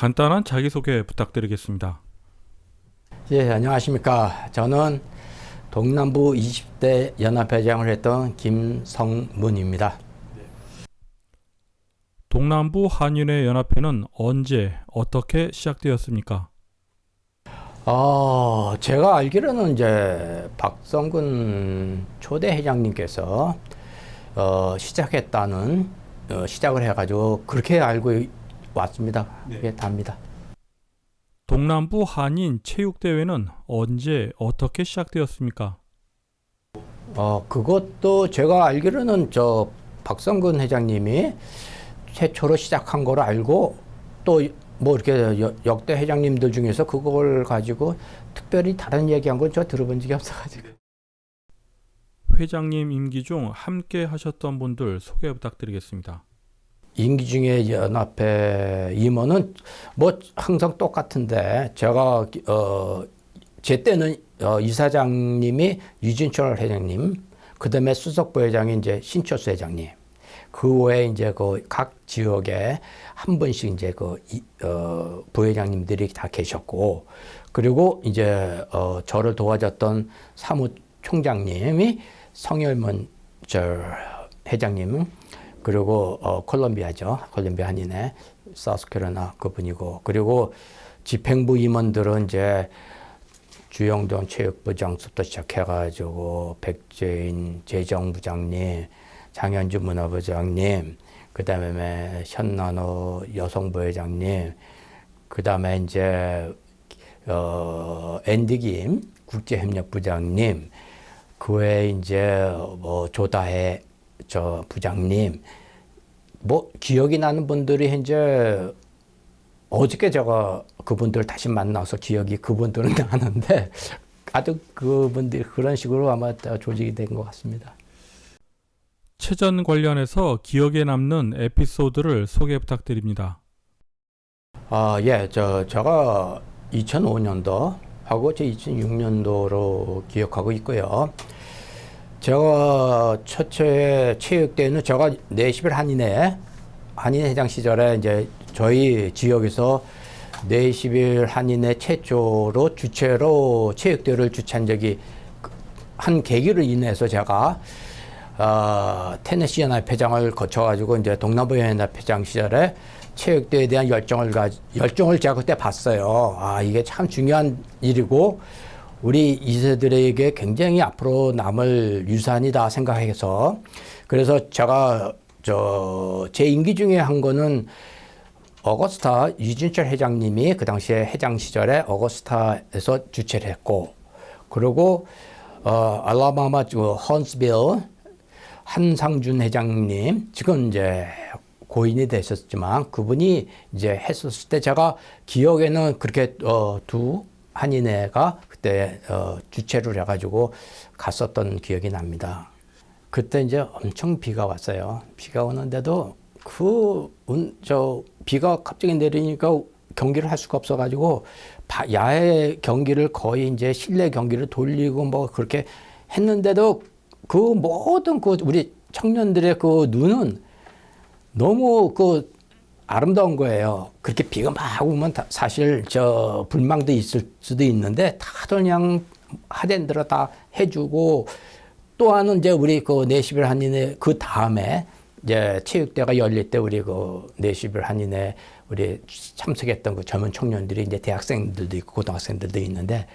간단한 자기소개 부탁드리겠습니다. 예, 안녕하십니까. 저는 동남부 20대 연합회장을 했던 김성문입니다. 동남부 한인회 연합회는 언제 어떻게 시작되었습니까? 어, 제가 알기로는 이제 박성근 초대 회장님께서 어, 시작했다는 어, 시작을 해가지고 그렇게 알고 왔습니다. 그게 답니다. 동남부 한인 체육대회는 언제 어떻게 시작되었습니까? 어, 그것도 제가 알기로는 저 박성근 회장님이 최초로 시작한 거로 알고 또 뭐 이렇게 여- 역대 회장님들 중에서 그걸 가지고 특별히 다른 얘기한 건 저 들어본 적이 없어가지고. 회장님 임기 중 함께 하셨던 분들 소개 부탁드리겠습니다. 임기 중에 연합회 임원은 뭐 항상 똑같은데 제가 어, 제 때는 어, 이사장님이 유진철 회장님, 그 다음에 수석 부회장이 이제 신철수 회장님, 그 외에 이제 그 각 지역에 한 분씩 이제 그 이, 어, 부회장님들이 다 계셨고, 그리고 이제 어, 저를 도와줬던 사무총장님이 성열문 저 회장님, 그리고 어, 콜롬비아죠, 콜롬비아 한인회 사우스캐로나 그분이고, 그리고 집행부 임원들은 이제 주영돈 체육부장부터 시작해가지고 백재인 재정부장님, 장현주 문화부장님, 그 다음에 현난호 여성부회장님, 그 다음에 이제 어, 앤디김 국제협력부장님, 그 외에 이제 뭐 조다해 저 부장님, 뭐 기억이 나는 분들이 현재 어저께 제가 그분들 다시 만나서 기억이 그분들은 나는데 아주 그분들 그런 식으로 아마 다 조직이 된 것 같습니다. 체전 관련해서 기억에 남는 에피소드를 소개 부탁드립니다. 아, 예, 저 제가 2005년도 하고 제 2006년도로 기억하고 있고요. 제가 첫째 체육대회는 제가 내시별 한인회 한인회장 시절에 이제 저희 지역에서 내시별 한인회 최초로 주체로 체육대회를 주최한 적이 한 계기로 인해서 제가 어, 테네시 연합 회장을 거쳐가지고 이제 동남부 연합 회장 시절에 체육대회에 대한 열정을 가 열정을 제가 그때 봤어요. 아 이게 참 중요한 일이고 우리 이세들에게 굉장히 앞으로 남을 유산이다 생각해서 그래서 제가 저 제 임기 중에 한 거는 어거스타 유진철 회장님이 그 당시에 회장 시절에 어거스타에서 주최를 했고 그리고 어 알라바마 그 헌스빌 한상준 회장님 지금 이제 고인이 되셨지만 그분이 이제 했었을 때 제가 기억에는 그렇게 어, 두 한인회가 그때 어, 주최를 해가지고 갔었던 기억이 납니다. 그때 이제 엄청 비가 왔어요. 비가 오는데도 그, 운, 저, 비가 갑자기 내리니까 경기를 할 수가 없어가지고, 바, 야외 경기를 거의 이제 실내 경기를 돌리고 뭐 그렇게 했는데도 그 모든 그 우리 청년들의 그 눈은 너무 그 아름다운 거예요. 그렇게 비가 막 오면 다 사실 저 불망도 있을 수도 있는데 다들 그냥 하된 대로 다 해주고 또 하나는 이제 우리 그 내시별 한인회 그 다음에 이제 체육대가 열릴 때 우리 그 내시별 한인회 우리 참석했던 그 젊은 청년들이 이제 대학생들도 있고 고등학생들도 있는데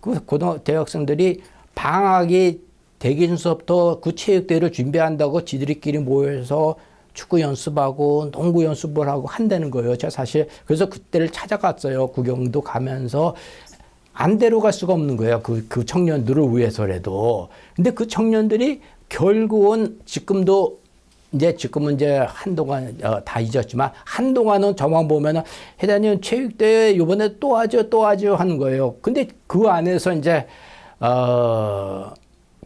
그 고등 대학생들이 방학이 대기 수업부터 그 체육대회를 준비한다고 지들이끼리 모여서 축구 연습하고 농구 연습을 하고 한다는 거예요. 제가 사실 그래서 그때를 찾아갔어요. 구경도 가면서 안 데려갈 수가 없는 거예요. 그, 그 청년들을 위해서라도. 근데 그 청년들이 결국은 지금도 이제 지금은 이제 한동안 어, 다 잊었지만 한동안은 저만 보면은 회장님 체육대회 요번에 또 하죠 또 하죠 하는 거예요. 근데 그 안에서 이제 어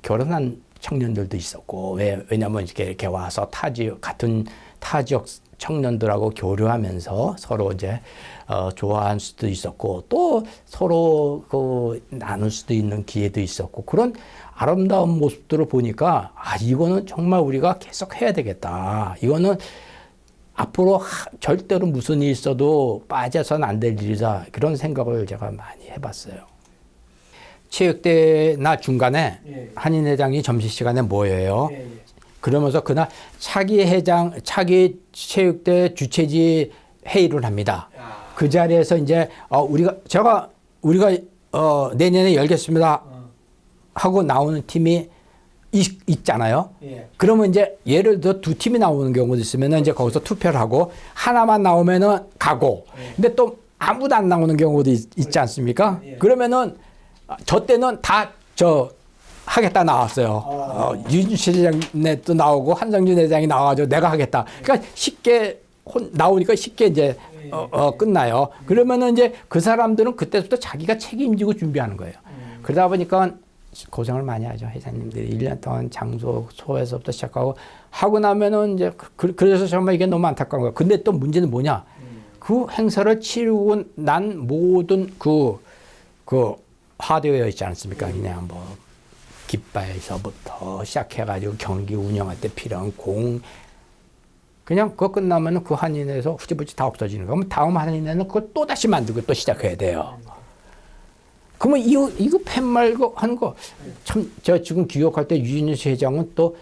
결혼한 청년들도 있었고 왜 왜냐면 이렇게 이렇게 와서 타 지역 같은 타 지역 청년들하고 교류하면서 서로 이제 어, 좋아할 수도 있었고 또 서로 그 나눌 수도 있는 기회도 있었고 그런 아름다운 모습들을 보니까 아 이거는 정말 우리가 계속 해야 되겠다. 이거는 앞으로 하- 절대로 무슨 일이 있어도 빠져서는 안될 일이다. 그런 생각을 제가 많이 해봤어요. 체육대나 중간에 예. 한인 회장이 점심 시간에 모여요. 예, 예. 그러면서 그날 차기 회장, 차기 체육대 주최지 회의를 합니다. 아, 그 자리에서 이제 어, 우리가 제가 우리가 어, 내년에 열겠습니다 어, 하고 나오는 팀이 있, 있잖아요. 예. 그러면 이제 예를 들어 두 팀이 나오는 경우도 있으면 이제 거기서 투표를 하고 하나만 나오면은 가고 예. 근데 또 아무도 안 나오는 경우도 있, 지 않습니까? 예. 그러면은 아, 저 때는 다 저 하겠다 나왔어요. 아. 어, 윤실 회장네 또 나오고 한성준 회장이 나와가지고 내가 하겠다. 그러니까 쉽게 혼, 나오니까 쉽게 이제 예. 어, 어, 끝나요. 그러면은 이제 그 사람들은 그때부터 자기가 책임지고 준비하는 거예요. 음. 그러다 보니까 고생을 많이 하죠. 회장님들이 1년 동안 장소 소에서부터 시작하고 하고 나면은 이제 그, 그래서 정말 이게 너무 안타까운 거예요. 근데 또 문제는 뭐냐? 음. 그 행사를 치르고 난 모든 그, 그 하드웨어 있지 않습니까? 그냥 뭐 깃발서부터 시작해가지고 경기 운영할 때 필요한 공 그냥 그거 끝나면은 그 한인에서 후지부지 다 없어지는 거. 그럼 다음 한인에는 그걸 또 다시 만들고 또 시작해야 돼요. 그러면 이거 이거 팬 말고 하는 거 참 제가 지금 기억할 때 유진희 회장은 또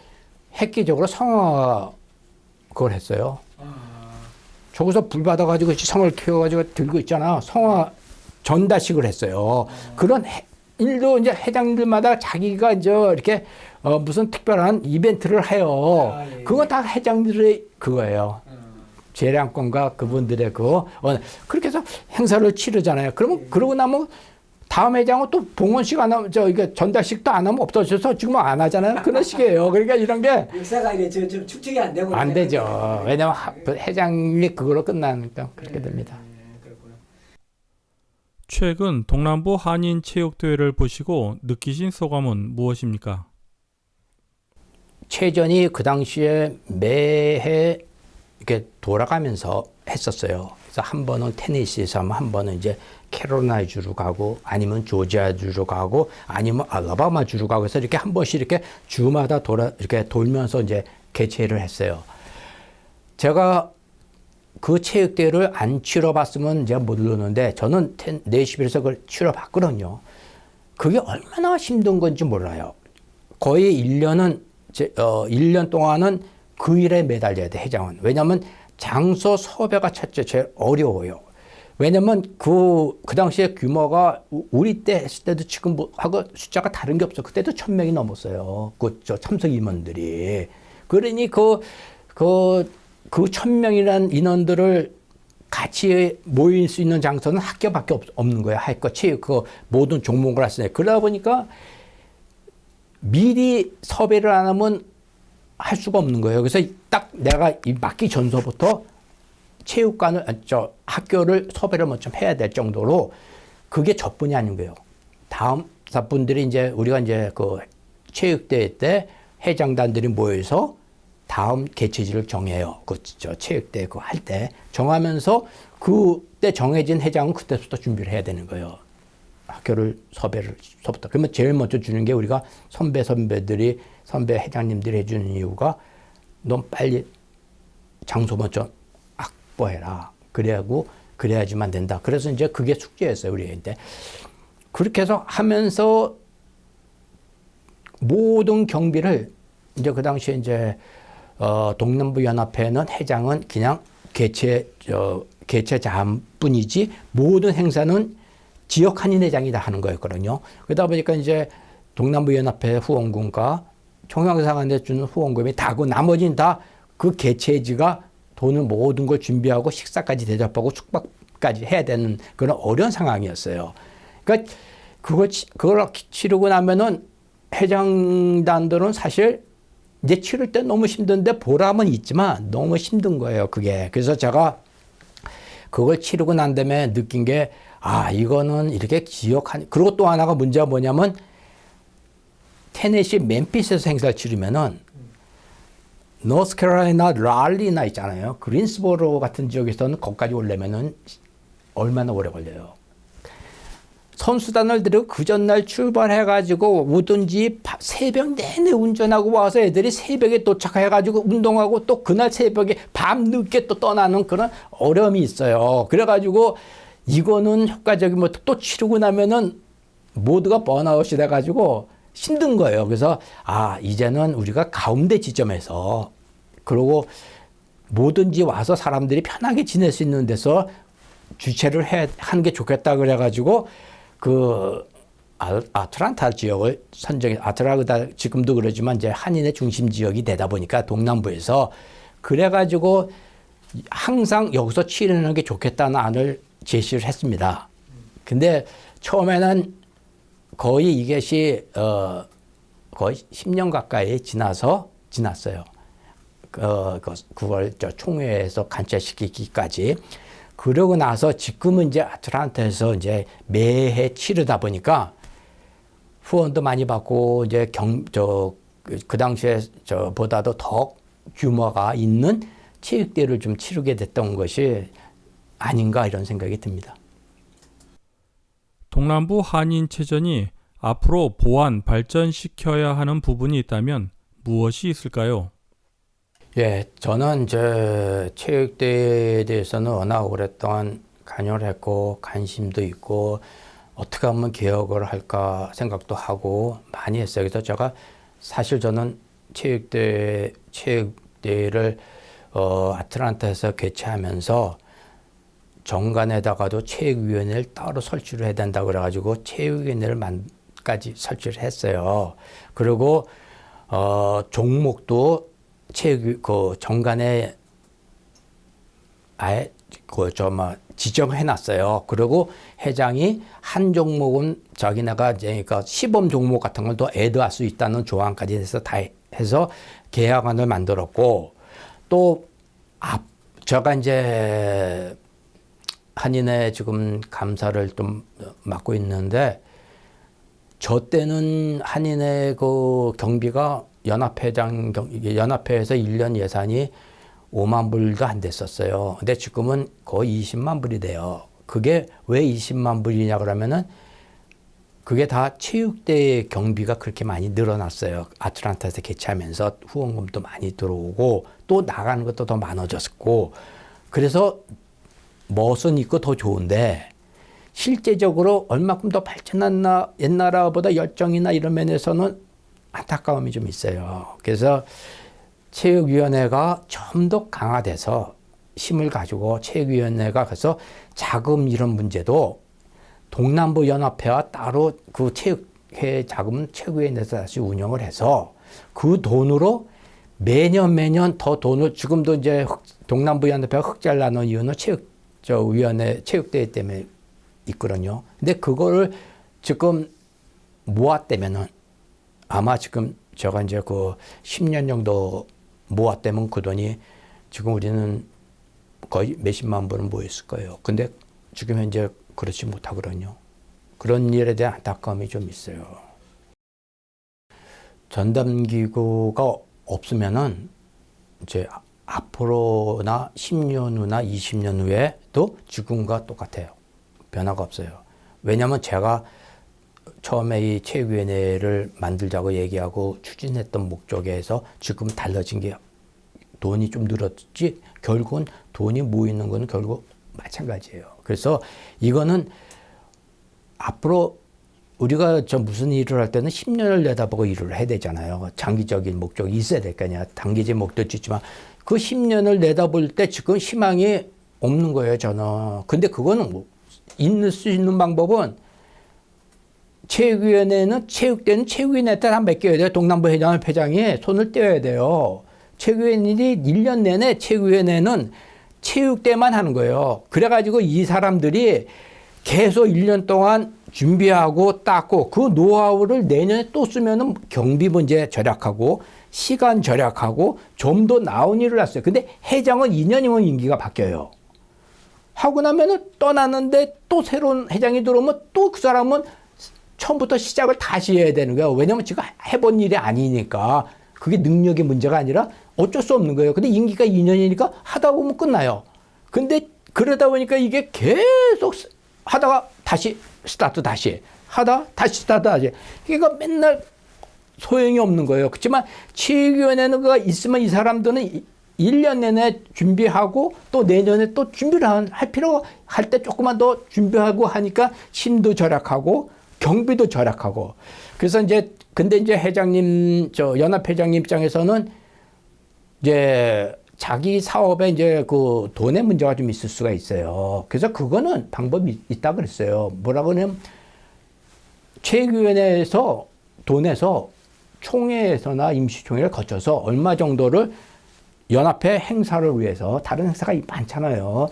획기적으로 성화 그걸 했어요. 아, 저기서 불 받아가지고 성을 키워가지고 들고 있잖아. 성화 전다식을 했어요. 그런 해- 일도 이제 회장들마다 자기가 이제 이렇게 어 무슨 특별한 이벤트를 해요. 아, 예. 그건 다 회장들의 그거예요. 어, 재량권과 그분들의 그 어, 그렇게 해서 행사를 치르잖아요. 그러면 그러고 나면 다음 회장은 또 봉헌식 안 하면 저 이게 전달식도 안 하면 없어져서 지금 안 하잖아요. 그런 식이에요. 그러니까 이런 게 역사가 이게 저, 저 축적이 안 되고 안 되죠. 그렇게- 왜냐면 하- 회장이 그걸로 끝나니까 그렇게 됩니다. 최근 동남부 한인 체육대회를 보시고 느끼신 소감은 무엇입니까? 최전이 그 당시에 매해 이렇게 돌아가면서 했었어요. 그래서 한 번은 테네시에서 하면 한 번은 이제 캐롤라이주로 가고 아니면 조지아주로 가고 아니면 알라바마주로 가고 해서 이렇게 한 번씩 이렇게 주마다 돌아 이렇게 돌면서 이제 개최를 했어요. 제가 그 체육대회를 안 치러봤으면 제가 모르는데 저는 텐- 네시빌에서 그걸 치러봤거든요. 그게 얼마나 힘든 건지 몰라요. 거의 1년은 제, 어, 1년 동안은 그 일에 매달려야 돼, 회장은. 왜냐면 장소 섭외가 첫째 제일 어려워요. 왜냐면 그, 그 당시에 규모가 우- 우리 때 했을 때도 지금 뭐 하고 숫자가 다른 게 없어. 그때도 천 명이 넘었어요. 그, 저 참석 임원들이. 그러니 그, 그, 그 천 명이라는 인원들을 같이 모일 수 있는 장소는 학교밖에 없, 없는 거예요. 할 것, 체육, 그 모든 종목을 하시네. 그러다 보니까 미리 섭외를 안 하면 할 수가 없는 거예요. 그래서 딱 내가 이 맡기 전서부터 체육관을, 아, 저 학교를 섭외를 먼저 해야 될 정도로 그게 저뿐이 아닌 거예요. 다음 사분들이 이제 우리가 이제 그 체육대회 때 회장단들이 모여서 다음 개최지를 정해요. 그 저 체육대 그할때 정하면서 그때 정해진 회장은 그때부터 준비를 해야 되는 거예요. 학교를 섭외를 서부터 그러면 제일 먼저 주는 게 우리가 선배 선배들이 선배 회장님들이 해주는 이유가 넌 빨리 장소 먼저 확보해라. 그래야고 그래야지만 된다. 그래서 이제 그게 숙제였어요 우리한테. 그렇게 해서 하면서 모든 경비를 이제 그 당시에 이제 어, 동남부 연합회는 회장은 그냥 개최 저 개최자뿐이지 모든 행사는 지역 한인 회장이 다 하는 거였거든요. 그러다 보니까 이제 동남부 연합회 후원금과 총영상한테 주는 후원금이 다고 나머지는 다 그 개최지가 돈을 모든 걸 준비하고 식사까지 대접하고 숙박까지 해야 되는 그런 어려운 상황이었어요. 그러니까 그걸 치- 그걸 치르고 나면은 회장단들은 사실 이제 치를 때 너무 힘든데 보람은 있지만 너무 힘든 거예요, 그게. 그래서 제가 그걸 치르고 난 다음에 느낀 게, 아, 이거는 이렇게 기억하니. 그리고 또 하나가 문제가 뭐냐면, 테네시 멤피스에서 행사를 치르면은, 노스캐롤라이나 랄리나 있잖아요. 그린스보로 같은 지역에서는 거기까지 오려면은 얼마나 오래 걸려요. 선수단을 들이고 그 전날 출발해가지고 오든지 바- 새벽 내내 운전하고 와서 애들이 새벽에 도착해가지고 운동하고 또 그날 새벽에 밤 늦게 또 떠나는 그런 어려움이 있어요. 그래가지고 이거는 효과적인 뭐또 치르고 나면은 모두가 번아웃이 돼가지고 힘든 거예요. 그래서 아 이제는 우리가 가운데 지점에서 그리고 뭐든지 와서 사람들이 편하게 지낼 수 있는 데서 주최를 해 하는 게 좋겠다 그래가지고 그 아- 아틀란타 지역을 선정해 아틀란타 지금도 그러지만 이제 한인의 중심 지역이 되다 보니까 동남부에서 그래 가지고 항상 여기서 치르는 게 좋겠다는 안을 제시를 했습니다. 근데 처음에는 거의 이것이 어 거의 10년 가까이 지나서 지났어요. 어, 그- 그걸 저 총회에서 관찰시키기까지. 그러고 나서 지금은 이제 아틀란타에서 이제 매해 치르다 보니까 후원도 많이 받고 이제 경, 저, 그, 그 당시에 저보다도 더 규모가 있는 체육대회를 좀 치르게 됐던 것이 아닌가 이런 생각이 듭니다. 동남부 한인 체전이 앞으로 보완, 발전시켜야 하는 부분이 있다면 무엇이 있을까요? 예, 저는 이제 체육대회에 대해서는 워낙 오랫동안 관여를 했고 관심도 있고 어떻게 하면 개혁을 할까 생각도 하고 많이 했어요. 그래서 제가 사실 저는 체육대회 체육대회를 어, 아틀란타에서 개최하면서 정관에다가도 체육위원회를 따로 설치를 해야 된다 그래가지고 체육위원회를 만까지 설치를 했어요. 그리고 어, 종목도 체육 그 정관에 아예 그저뭐 지정해 놨어요. 그리고 회장이 한 종목은 자기네가 그러니까 시범 종목 같은 걸 더 애드할 수 있다는 조항까지 해서 다 해서 계약안을 만들었고 또 앞 제가 이제 한인회 지금 감사를 좀 맡고 있는데 저 때는 한인회 그 경비가 연합회장 연합회에서 1년 예산이 5만 불도 안 됐었어요. 근데 지금은 거의 20만 불이 돼요. 그게 왜 20만 불이냐 그러면은 그게 다 체육대 경비가 그렇게 많이 늘어났어요. 아틀란타에서 개최하면서 후원금도 많이 들어오고 또 나가는 것도 더 많아졌고 그래서 멋은 있고 더 좋은데 실제적으로 얼마큼 더 발전했나 옛날보다 열정이나 이런 면에서는 안타까움이 좀 있어요. 그래서 체육위원회가 좀 더 강화돼서 힘을 가지고 체육위원회가 그래서 자금 이런 문제도 동남부 연합회와 따로 그 체육회 자금은 체육위원회에서 다시 운영을 해서 그 돈으로 매년 매년 더 돈을 지금도 이제 흑- 동남부 연합회가 흑자를 나는 이유는 체육 저 위원회 체육대회 때문에 있거든요. 근데 그거를 지금 모았다면은 아마 지금 제가 이제 그 10년 정도 모았다면 그 돈이 지금 우리는 거의 몇십만 불은 모였을 거예요. 근데 지금 현재 그렇지 못하거든요. 그런 일에 대한 안타까움이 좀 있어요. 전담기구가 없으면은 이제 아- 앞으로나 10년 후나 20년 후에도 지금과 똑같아요. 변화가 없어요. 왜냐하면 제가 처음에 이 체육위원회를 만들자고 얘기하고 추진했던 목적에서 지금 달라진 게 돈이 좀 늘었지 결국은 돈이 모이는 거는 결국 마찬가지예요. 그래서 이거는 앞으로 우리가 저 무슨 일을 할 때는 10년을 내다보고 일을 해야 되잖아요. 장기적인 목적이 있어야 될거 아니야. 단기적인 목적도 있지만 그 10년을 내다볼 때 지금 희망이 없는 거예요, 저는. 근데 그거는 뭐 있을 수 있는 방법은 체육위원회는 체육대는 체육위원회 때한 맡겨야 돼요. 동남부 회장 회장이 손을 떼어야 돼요. 체육위원회들이 1년 내내 체육위원회는 체육대만 하는 거예요. 그래가지고 이 사람들이 계속 1년 동안 준비하고 닦고 그 노하우를 내년에 또 쓰면은 경비 문제 절약하고 시간 절약하고 좀 더 나은 일을 했어요. 근데 회장은 2년이면 임기가 바뀌어요. 하고 나면은 떠나는데 또 새로운 회장이 들어오면 또 그 사람은 처음부터 시작을 다시 해야 되는 거예요. 왜냐면 지금 해본 일이 아니니까. 그게 능력의 문제가 아니라 어쩔 수 없는 거예요. 근데 임기가 2년이니까 하다 보면 끝나요. 근데 그러다 보니까 이게 계속 하다가 다시 스타트 다시 하다 다시 스타트 다시 그러니까 맨날 소용이 없는 거예요. 그렇지만 체육위원회가 있으면 이 사람들은 1년 내내 준비하고 또 내년에 또 준비를 한- 할 필요 할때 조금만 더 준비하고 하니까 힘도 절약하고 경비도 절약하고 그래서 이제 근데 이제 회장님 저 연합 회장님 입장에서는 이제 자기 사업에 이제 그 돈의 문제가 좀 있을 수가 있어요. 그래서 그거는 방법이 있다 그랬어요. 뭐라 그러냐면 체육위원회에서 돈에서 총회에서나 임시총회를 거쳐서 얼마 정도를 연합회 행사를 위해서 다른 행사가 많잖아요.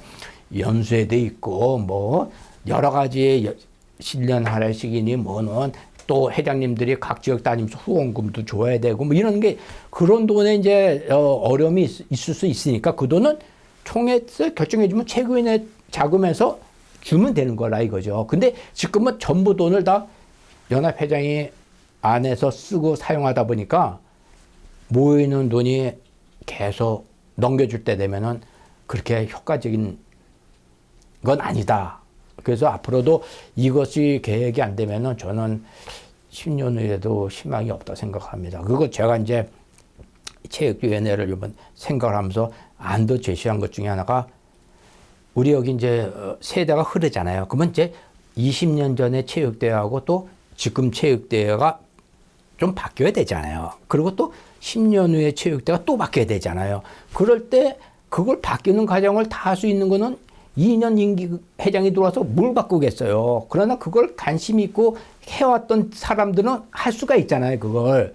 연수회도 있고 뭐 여러 가지 여- 신년 할애식이니 뭐는 또 회장님들이 각 지역 다니면서 후원금도 줘야 되고 뭐 이런 게 그런 돈에 이제 어, 어려움이 있, 있을 수 있으니까 그 돈은 총회에서 결정해 주면 체육위원회 자금에서 주면 되는 거라 이거죠. 근데 지금은 전부 돈을 다 연합회장이 안에서 쓰고 사용하다 보니까 모이는 돈이 계속 넘겨줄 때 되면은 그렇게 효과적인 건 아니다. 그래서 앞으로도 이것이 계획이 안 되면은 저는 10년 후에도 희망이 없다 생각합니다. 그거 제가 이제 체육위원회를 이번 생각을 하면서 안도 제시한 것 중에 하나가 우리 여기 이제 어, 세대가 흐르잖아요. 그러면 이제 20년 전에 체육대회하고 또 지금 체육대회가 좀 바뀌어야 되잖아요. 그리고 또 10년 후에 체육대가 또 바뀌어야 되잖아요. 그럴 때 그걸 바뀌는 과정을 다 할 수 있는 거는 2년 임기 회장이 들어와서 뭘 바꾸겠어요. 그러나 그걸 관심 있고 해왔던 사람들은 할 수가 있잖아요. 그걸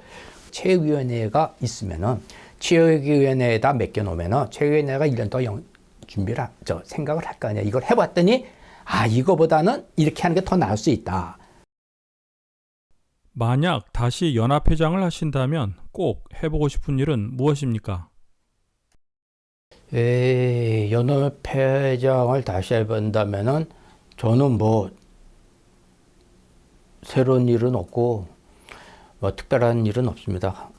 체육위원회가 있으면은 체육위원회에다 맡겨놓으면은 체육위원회가 1년 더 영, 준비를 하- 저 생각을 할 거 아니야. 이걸 해봤더니 아 이거보다는 이렇게 하는 게 더 나을 수 있다. 만약 다시 연합회장을 하신다면 꼭 해보고 싶은 일은 무엇입니까? 에, 연합회장을 다시 해본다면은 저는 뭐 새로운 일은 없고 뭐 특별한 일은 없습니다.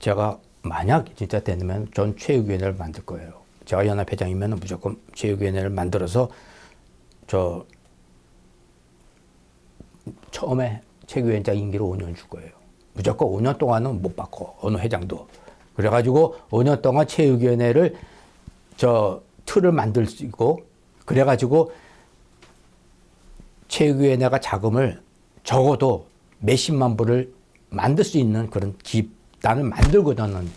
제가 만약 진짜 되면 전 체육위원회를 만들 거예요. 제가 연합회장이면 무조건 체육위원회를 만들어서 저 처음에 체육위원장 임기를 5년 줄 거예요. 무조건 5년 동안은 못 바꿔 어느 회장도. 그래가지고 5년 동안 체육위원회를 저 틀을 만들 수 있고 그래가지고 체육위원회가 자금을 적어도 몇십만 불을 만들 수 있는 그런 집단을 만들고 저는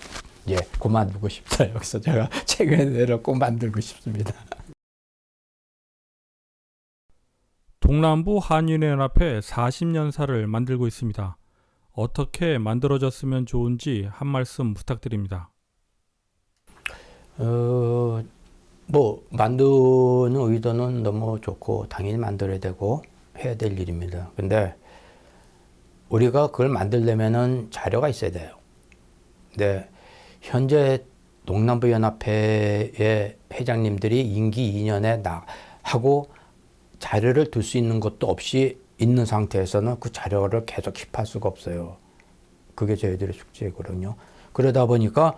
이제 그만두고 싶어요. 그래서 제가 체육위원회를 꼭 만들고 싶습니다. 동남부 한인연합회 40년사를 만들고 있습니다. 어떻게 만들어졌으면 좋은지 한 말씀 부탁드립니다. 어, 뭐 만드는 의도는 너무 좋고 당연히 만들어야 되고 해야 될 일입니다. 근데 우리가 그걸 만들려면은 자료가 있어야 돼요. 근데 현재 동남부 연합회의 회장님들이 임기 2년에 나 하고 자료를 둘 수 있는 것도 없이 있는 상태에서는 그 자료를 계속 킵할 수가 없어요. 그게 저희들의 숙제거든요. 그러다 보니까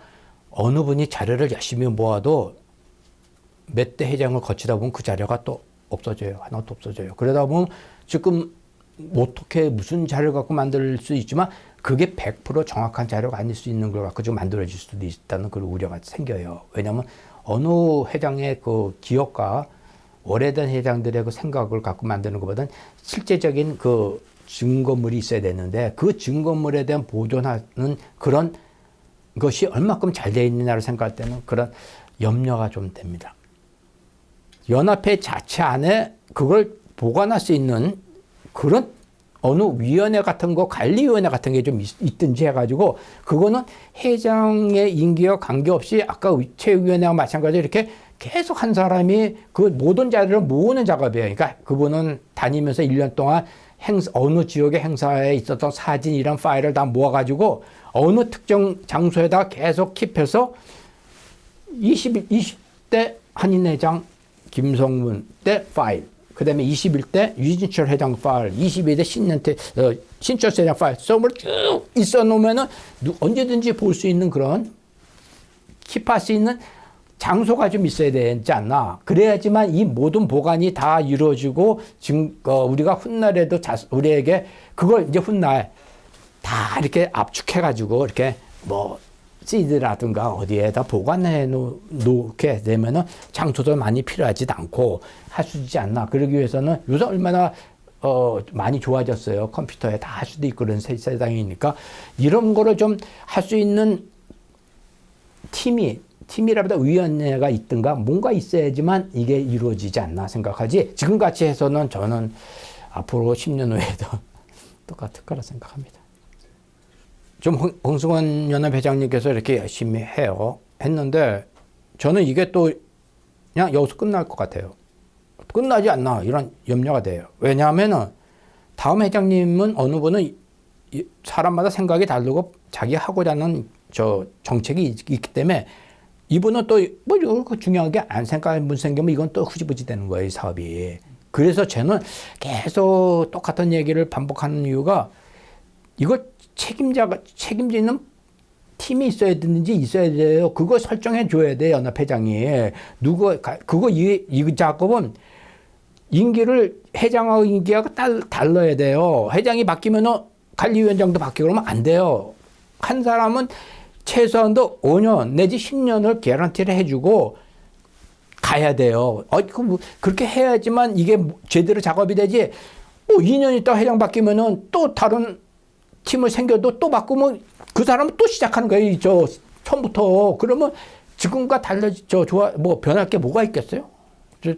어느 분이 자료를 열심히 모아도 몇 대 회장을 거치다 보면 그 자료가 또 없어져요. 하나도 없어져요. 그러다 보면 지금 어떻게 무슨 자료를 갖고 만들 수 있지만 그게 100% 정확한 자료가 아닐 수 있는 걸 갖고 지금 만들어질 수도 있다는 그런 우려가 생겨요. 왜냐하면 어느 회장의 그 기억과 오래된 회장들의 그 생각을 갖고 만드는 것보다는 실제적인 그 증거물이 있어야 되는데 그 증거물에 대한 보존하는 그런 것이 얼마큼 잘 되어 있느냐를 생각할 때는 그런 염려가 좀 됩니다. 연합회 자체 안에 그걸 보관할 수 있는 그런 어느 위원회 같은 거 관리위원회 같은 게 좀 있든지 해가지고 그거는 회장의 임기와 관계없이 아까 체육위원회와 마찬가지로 이렇게 계속 한 사람이 그 모든 자료를 모으는 작업이에요. 그러니까 그분은 다니면서 1년 동안 행사, 어느 지역의 행사에 있었던 사진이란 파일을 다 모아가지고 어느 특정 장소에다 계속 킵해서 20, 20대 한인회장 김성문 때 파일, 그 다음에 21대 유진철 회장 파일, 22대 신년태, 어, 신철 회장 파일, 썸을 쭉 있어 놓으면은 누- 언제든지 볼 수 있는 그런 킵할 수 있는 장소가 좀 있어야 되지 않나. 그래야지만 이 모든 보관이 다 이루어지고 지금 어, 우리가 훗날에도 자, 우리에게 그걸 이제 훗날 다 이렇게 압축해가지고 이렇게 뭐 시드라든가 어디에다 보관해 놓, 놓게 되면은 장소도 많이 필요하지도 않고 할 수 있지 않나. 그러기 위해서는 요새 얼마나 어, 많이 좋아졌어요. 컴퓨터에 다 할 수도 있고 그런 세- 세상이니까 이런 거를 좀 할 수 있는 팀이 팀이라보다 위원회가 있든가 뭔가 있어야지만 이게 이루어지지 않나 생각하지 지금 같이 해서는 저는 앞으로 10년 후에도 똑같을 거라 생각합니다. 좀 홍- 홍승원 연합회장님께서 이렇게 열심히 해요. 했는데 저는 이게 또 그냥 여기서 끝날 것 같아요. 끝나지 않나 이런 염려가 돼요. 왜냐하면은 다음 회장님은 어느 분은 사람마다 생각이 다르고 자기 하고자 하는 저 정책이 있- 있기 때문에 이분은 또뭐 이거 중요한 게안 생각 문 생기면 이건 또 흐지부지 되는 거예요 이 사업이. 그래서 저는 계속 똑같은 얘기를 반복하는 이유가 이걸 책임자가 책임지는 팀이 있어야 되는지 있어야 돼요. 그거 설정해 줘야 돼 연합회장이. 누구 가- 그거 이, 이 작업은 임기를 회장하고 임기가 딸, 달라야 돼요. 회장이 바뀌면은 관리위원장도 바뀌고 그러면 안 돼요. 한 사람은 최소한도 5년 내지 10년을 개런티를 해주고 가야 돼요. 어, 그 뭐, 그렇게 해야지만 이게 뭐 제대로 작업이 되지. 어, 2년 있다 회장 바뀌면은 또 다른 팀을 생겨도 또 바꾸면 그 사람은 또 시작하는 거예요. 저 처음부터. 그러면 지금과 달라지 저 좋아 뭐 변할 게 뭐가 있겠어요?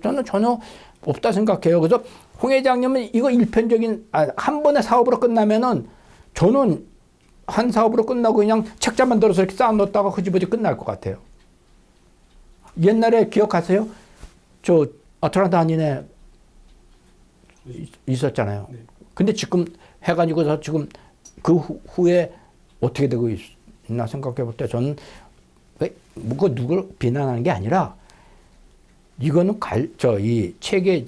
저는 전혀 없다 생각해요. 그래서 홍 회장님은 이거 일편적인 아, 한 번의 사업으로 끝나면은 저는 한 사업으로 끝나고 그냥 책자 만들어서 이렇게 쌓아놓다가 흐지부지 끝날 것 같아요. 옛날에 기억하세요? 저 아틀란타 한인회 있- 있었잖아요. 근데 지금 해가지고서 지금 그 후, 후에 어떻게 되고 있, 나 생각해 볼 때 저는 왜, 뭐 누굴 비난하는 게 아니라 이거는 갈, 저, 이 책에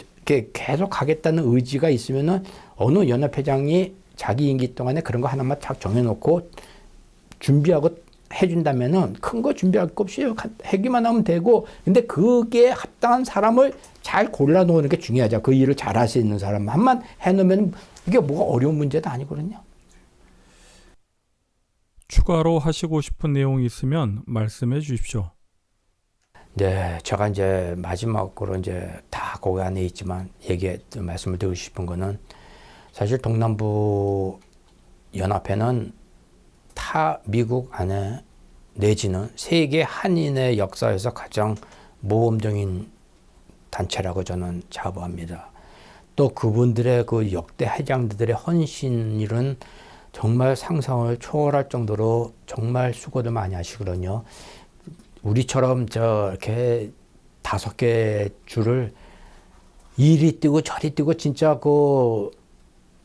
계속 가겠다는 의지가 있으면은 어느 연합회장이 자기 임기 동안에 그런 거 하나만 딱 정해놓고 준비하고 해준다면은 큰 거 준비할 거 없이 해기만 하면 되고 근데 그게 합당한 사람을 잘 골라 놓는 게 중요하죠. 그 일을 잘 할 수 있는 사람만 해놓으면 이게 뭐가 어려운 문제도 아니거든요. 추가로 하시고 싶은 내용이 있으면 말씀해 주십시오. 네, 제가 이제 마지막으로 이제 다 거기 안에 있지만 얘기 말씀을 드리고 싶은 거는 사실 동남부 연합회는 타 미국 안에 내지는 세계 한인의 역사에서 가장 모범적인 단체라고 저는 자부합니다. 또 그분들의 그 역대 회장들의 헌신일은 정말 상상을 초월할 정도로 정말 수고를 많이 하시거든요. 우리처럼 저렇게 다섯 개 줄을 이리 뛰고 저리 뛰고 진짜 그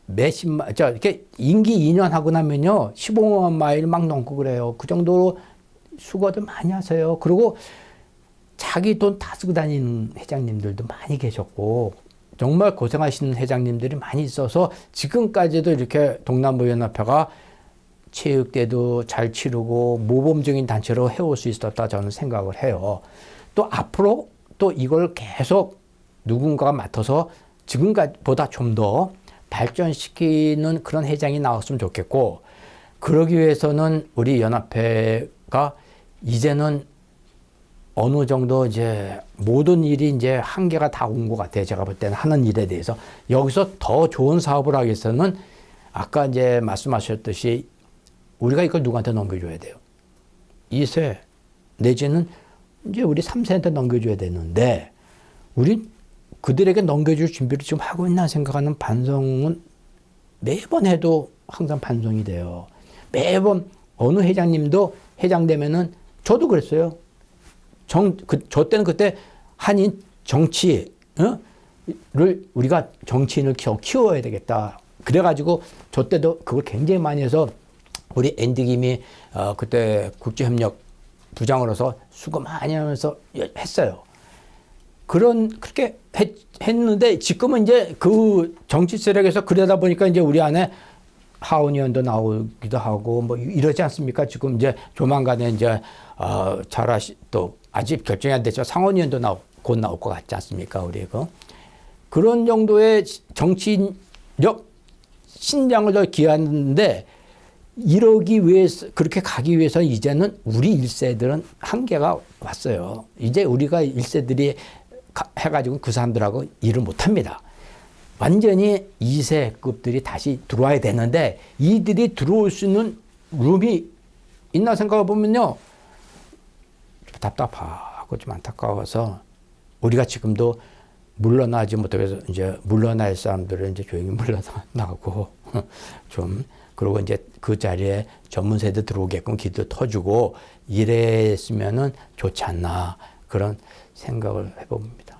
몇십만 저 이렇게 임기 2년 하고 나면요 15만 마일 막 넘고 그래요 그 정도로 수고들 많이 하세요 그리고 자기 돈 다 쓰고 다니는 회장님들도 많이 계셨고 정말 고생하시는 회장님들이 많이 있어서 지금까지도 이렇게 동남부 연합회가 체육대도 잘 치르고 모범적인 단체로 해올 수 있었다 저는 생각을 해요. 또 앞으로 또 이걸 계속 누군가가 맡아서 지금보다 좀 더 발전시키는 그런 회장이 나왔으면 좋겠고 그러기 위해서는 우리 연합회가 이제는 어느 정도 이제 모든 일이 이제 한계가 다 온 것 같아요. 제가 볼 때는 하는 일에 대해서 여기서 더 좋은 사업을 하기 위해서는 아까 이제 말씀하셨듯이 우리가 이걸 누구한테 넘겨줘야 돼요. 2세 내지는 이제 우리 3세한테 넘겨줘야 되는데 우리 그들에게 넘겨줄 준비를 지금 하고 있나 생각하는 반성은 매번 해도 항상 반성이 돼요. 매번 어느 회장님도 회장 되면은 저도 그랬어요. 정, 그, 저 때는 그때 한인 정치, 어? 를 우리가 정치인을 키워, 키워야 되겠다. 그래가지고 저 때도 그걸 굉장히 많이 해서 우리 앤디 김이 어, 그때 국제협력 부장으로서 수고 많이 하면서 했어요. 그런 그렇게 했, 했는데 지금은 이제 그 정치 세력에서 그러다 보니까 이제 우리 안에 하원의원도 나오기도 하고 뭐 이러지 않습니까? 지금 이제 조만간에 이제 어, 잘하시 또 아직 결정이 안 됐죠. 상원의원도 나오, 곧 나올 것 같지 않습니까? 우리 그 그런 정도의 정치력 신장을 더 기하는데 이러기 위해서 그렇게 가기 위해서 이제는 우리 일세들은 한계가 왔어요. 이제 우리가 일세들이 가- 해가지고 그 사람들하고 일을 못합니다. 완전히 2세급들이 다시 들어와야 되는데 이들이 들어올 수 있는 룸이 있나 생각해 보면요. 좀 답답하고 좀 안타까워서 우리가 지금도 물러나지 못해서 이제 물러날 사람들은 이제 조용히 물러나고 좀 그리고 이제 그 자리에 전문 세대 들어오게끔 기도 터주고 이랬으면은 좋지 않나 그런 생각을 해봅니다.